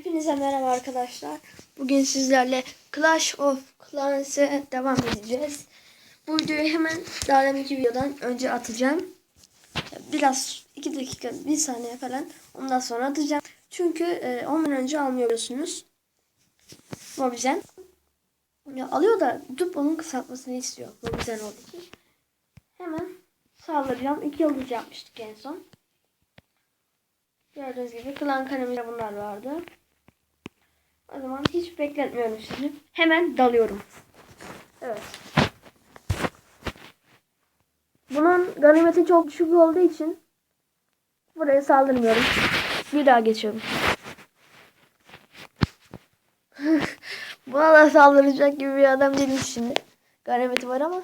Hepinize merhaba arkadaşlar. Bugün sizlerle Clash of Clans'e devam edeceğiz. Bu videoyu hemen daha deminki videodan önce atacağım. Biraz 2 dakika 1 saniye falan ondan sonra atacağım. Çünkü e, ondan önce almıyorsunuz. Mobizen. Ya alıyor da YouTube onun kısaltmasını istiyor. Mobizen olduğu için. Hemen saldıracağım. 2 yıldız yapmıştık en son. Gördüğünüz gibi klan kaleminde bunlar vardı. O zaman hiç bekletmiyorum sizi. Hemen dalıyorum. Evet. Bunun ganimeti çok düşük olduğu için buraya saldırmıyorum. Bir daha geçiyorum. Buna da saldıracak gibi bir adam değilim şimdi. Ganimeti var ama.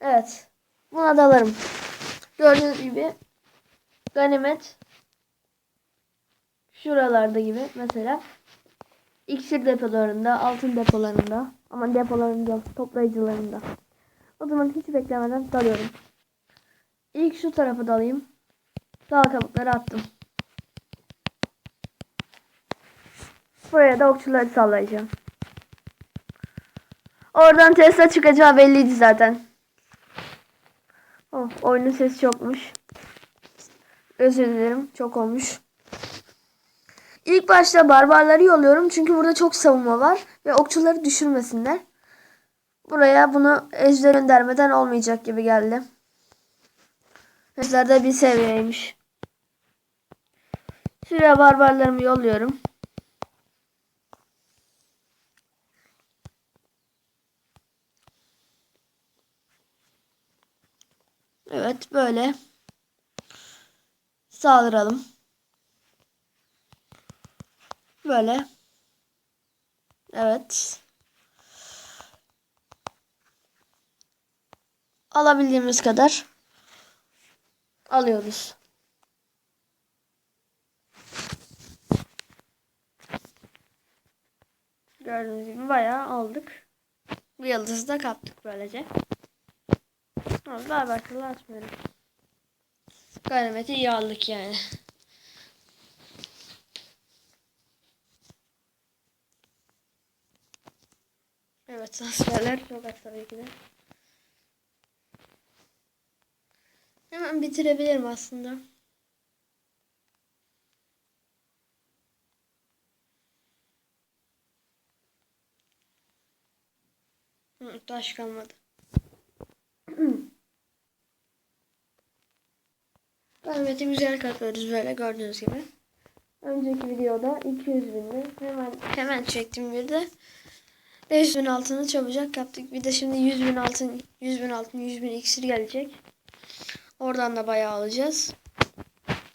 Evet. Buna dalarım. Gördüğünüz gibi ganimet şuralarda gibi mesela iksir depolarında, altın depolarında ama depolarında, toplayıcılarında. O zaman hiç beklemeden dalıyorum. İlk şu tarafa dalayım. Dal kabukları attım. Buraya da okçuları sallayacağım. Oradan Tesla çıkacağı belliydi zaten. Oh, oyunun sesi çokmuş. Özür dilerim. Çok olmuş. İlk başta barbarları yolluyorum. Çünkü burada çok savunma var. Ve okçuları düşürmesinler. Buraya bunu ejder göndermeden olmayacak gibi geldi. Ejder de bir seviyeymiş. Şuraya barbarlarımı yolluyorum. Evet böyle. Saldıralım. Böyle. Evet. Alabildiğimiz kadar alıyoruz. Gördüğünüz gibi bayağı aldık. Bir yıldızı da kaptık böylece. Ama daha bakılı atmıyorum. Ganimeti iyi aldık yani. Evet transferler çok az tabii ki de. Hemen bitirebilirim aslında. Hı, taş kalmadı. Ganimeti güzel katıyoruz böyle gördüğünüz gibi. Önceki videoda 200 bindi. Hemen hemen çektim bir de. 500 bin altını çabucak yaptık. Bir de şimdi 100 bin altın, 100 bin altın, 100 bin iksir gelecek. Oradan da bayağı alacağız.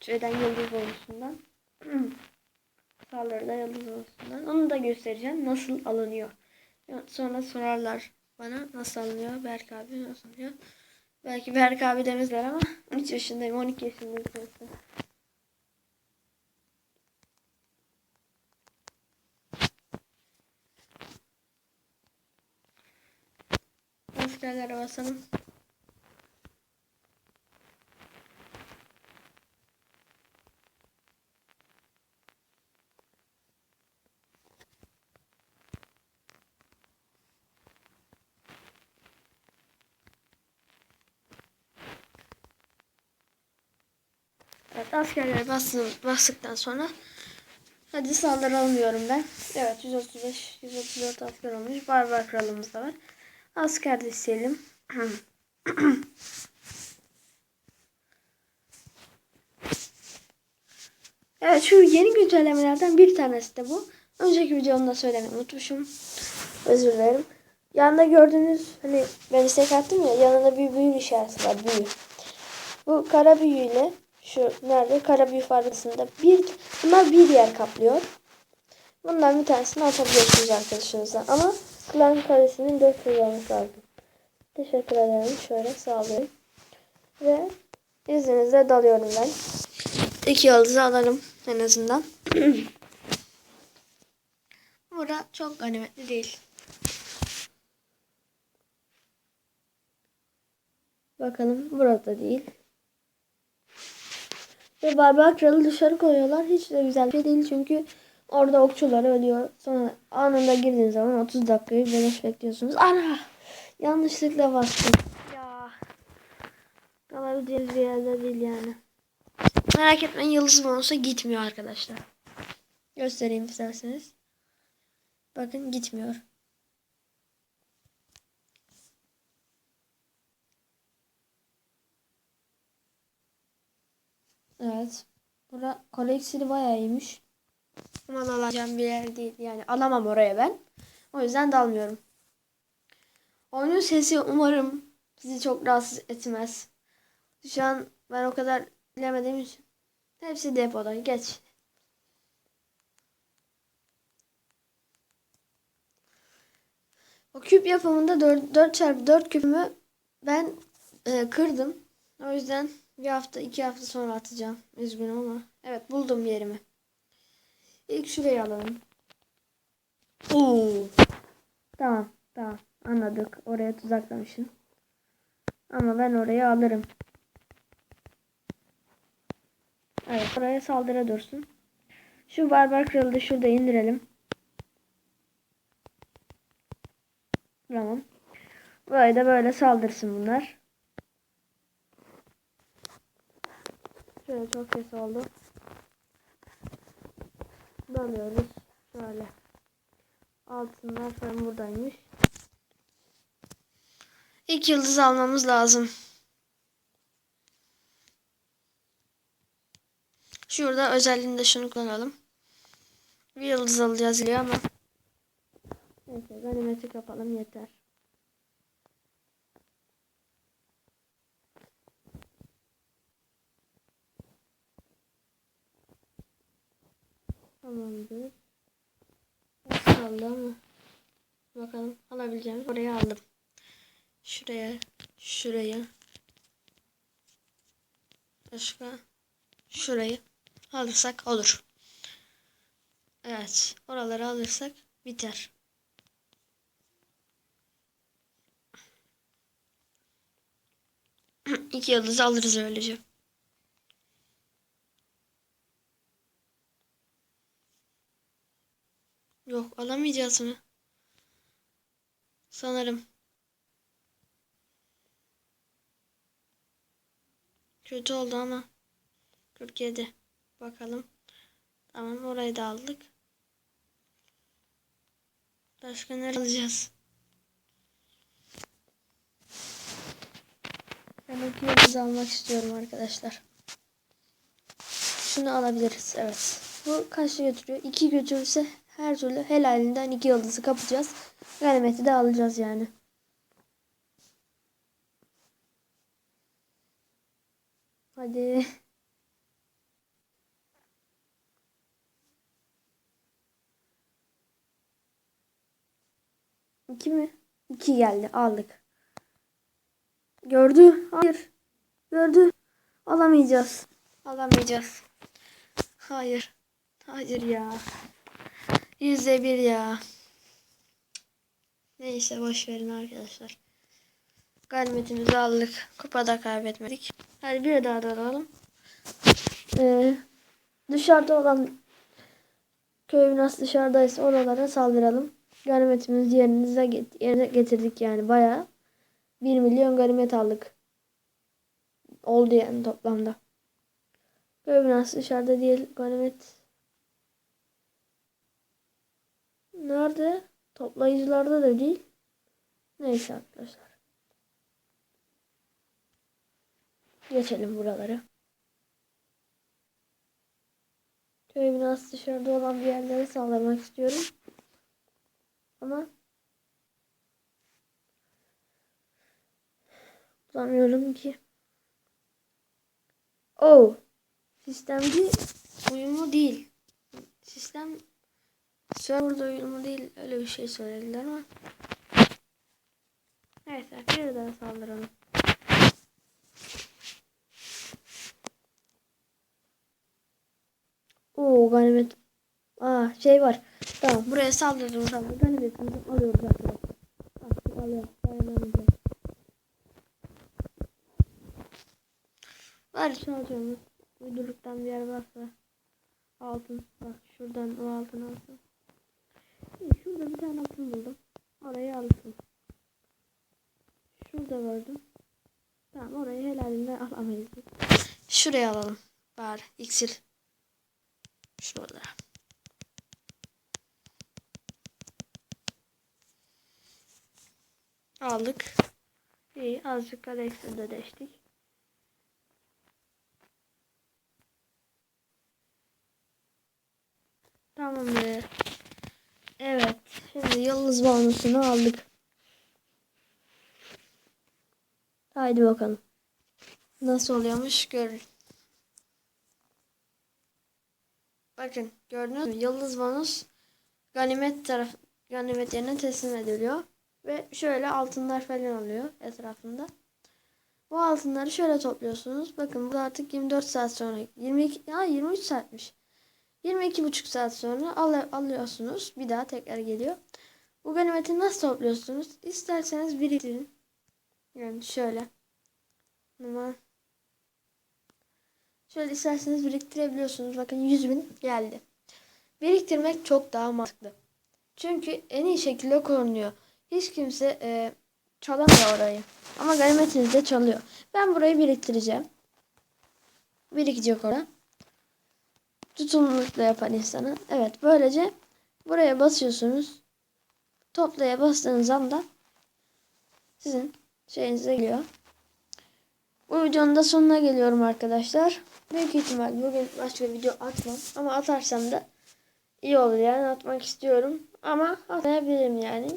Şeyden yıldız bonusundan. Sağlarda yıldız bonusundan. Onu da göstereceğim. Nasıl alınıyor. Sonra sorarlar bana nasıl alınıyor. Berk abi nasıl alınıyor. Belki Berk abi demezler ama 13 yaşındayım. 12 yaşındayım. Sonuçta. Askerlere basalım. Evet askerlere bastım, bastıktan sonra hadi saldıralım diyorum ben. Evet 135 134 asker olmuş. Barbar kralımız da var. Asker de isteyelim. evet şu yeni güncellemelerden bir tanesi de bu. Önceki videomda söylemeyi unutmuşum. Özür dilerim. Yanında gördüğünüz hani ben istek attım ya yanında bir büyü işareti var büyü. Bu kara büyüyle şu nerede kara büyü fabrikasında bir bunlar bir yer kaplıyor. Bundan bir tanesini atabiliyorsunuz arkadaşınıza ama klan karesinin 4 olması lazım. Teşekkür ederim. Şöyle sağlayayım. Ve izninizle dalıyorum ben. İki yıldızı alalım en azından. Burada çok ganimetli değil. Bakalım burada değil. Ve barbar kralı dışarı koyuyorlar. Hiç de güzel bir şey değil çünkü orada okçular ölüyor. Sonra anında girdiğiniz zaman 30 dakikayı beleş bekliyorsunuz. Ana! Yanlışlıkla bastım. Ya. Kalabileceğiniz bir yerde değil yani. Merak etmeyin yıldız bonusa gitmiyor arkadaşlar. Göstereyim isterseniz. Bakın gitmiyor. Evet. Bura koleksiyonu bayağı iyiymiş. Ama alacağım bir yer değil. Yani alamam oraya ben. O yüzden dalmıyorum. Oyunun sesi umarım sizi çok rahatsız etmez. Şu an ben o kadar bilemediğim için. Hepsi depoda. Geç. O küp yapımında 4, 4 çarpı 4 küpümü ben e, kırdım. O yüzden bir hafta iki hafta sonra atacağım. Üzgünüm ama. Evet buldum yerimi. İlk şurayı alalım. Oo. Tamam tamam anladık. Oraya tuzaklamışım. Ama ben orayı alırım. Evet oraya saldırı dursun. Şu barbar kralı da şurada indirelim. Tamam. Böyle de böyle saldırsın bunlar. Şöyle çok ses oldu. Dalıyoruz. Şöyle. Altınlar falan buradaymış. İlk yıldız almamız lazım. Şurada özelliğinde şunu kullanalım. Bir yıldız alacağız diye ama. Neyse ganimeti kapalım yeter. Tamamdır. Kaldı ama. Bakalım alabileceğim. Oraya aldım. Şuraya, şuraya. Başka şurayı alırsak olur. Evet, oraları alırsak biter. İki yıldız alırız öylece. Yok alamayacağız mı? Sanırım. Kötü oldu ama. 47. Bakalım. Tamam orayı da aldık. Başka ne alacağız? Ben iki yıldız almak istiyorum arkadaşlar. Şunu alabiliriz. Evet. Bu kaç götürüyor? 2 götürürse her türlü helalinden iki yıldızı kapacağız. Ganimeti de alacağız yani. Hadi. İki mi? İki geldi. Aldık. Gördü. Hayır. Gördü. Alamayacağız. Alamayacağız. Hayır. Hayır ya. Yüzde bir ya. Neyse boş verin arkadaşlar. Galimetimizi aldık. Kupada kaybetmedik. Hadi bir daha da alalım. Ee, dışarıda olan köy nasıl dışarıdaysa oralara saldıralım. Ganimetimizi yerinize get yerine getirdik yani bayağı. 1 milyon ganimet aldık. Oldu yani toplamda. Köy nasıl dışarıda değil ganimet Nerede? Toplayıcılarda da değil. Neyse arkadaşlar. Geçelim buraları. Köy binası dışarıda olan bir yerlere saldırmak istiyorum. Ama bulamıyorum ki. Oh. Sistemci uyumlu değil. Sistem Serverda uyumlu değil öyle bir şey söylediler ama. Neyse bir daha saldıralım. Oo ganimet. Aa şey var. Tamam buraya saldırdım zaman ganimetimizi alıyoruz arkadaşlar. Artık alıyoruz. Dayanamayacağız. Var şu alacağımız uyduruktan bir yer varsa altın bak şuradan o altın alsın. Şurada bir tane altın buldum. Orayı alsın. Şurada gördüm. Tamam orayı helalinden alamayız. Şuraya alalım. Bari iksir. Şurada. Aldık. İyi azıcık kadar ekstra de deştik. Tamamdır. Evet. Şimdi yıldız bonusunu aldık. Haydi bakalım. Nasıl oluyormuş görün. Bakın gördünüz mü? Yıldız bonus ganimet taraf ganimet yerine teslim ediliyor. Ve şöyle altınlar falan oluyor etrafında. Bu altınları şöyle topluyorsunuz. Bakın bu artık 24 saat sonra 22 ya 23 saatmiş. 22 buçuk saat sonra al, alıyorsunuz. Bir daha tekrar geliyor. Bu ganimeti nasıl topluyorsunuz? İsterseniz biriktirin. Yani şöyle. Ama şöyle isterseniz biriktirebiliyorsunuz. Bakın 100 bin geldi. Biriktirmek çok daha mantıklı. Çünkü en iyi şekilde korunuyor. Hiç kimse e, çalamıyor orayı. Ama ganimetiniz de çalıyor. Ben burayı biriktireceğim. Birikecek orada. Tutumlulukla yapan insana. Evet böylece buraya basıyorsunuz. Toplaya bastığınız anda sizin şeyinize geliyor. Bu videonun da sonuna geliyorum arkadaşlar. Büyük ihtimal bugün başka video atmam. Ama atarsam da iyi olur yani atmak istiyorum. Ama atmayabilirim yani.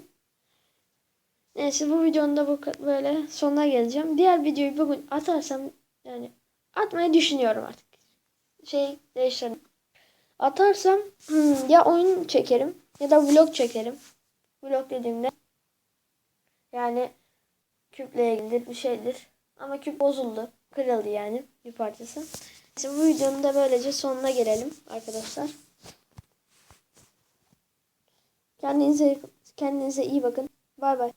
Neyse bu videonun da bu böyle sonuna geleceğim. Diğer videoyu bugün atarsam yani atmayı düşünüyorum artık. Şey değiştirelim. Atarsam hmm, ya oyun çekerim ya da vlog çekerim. Vlog dediğimde yani küple ilgili bir şeydir. Ama küp bozuldu. Kırıldı yani bir parçası. Neyse bu videonun da böylece sonuna gelelim arkadaşlar. Kendinize kendinize iyi bakın. Bay bay.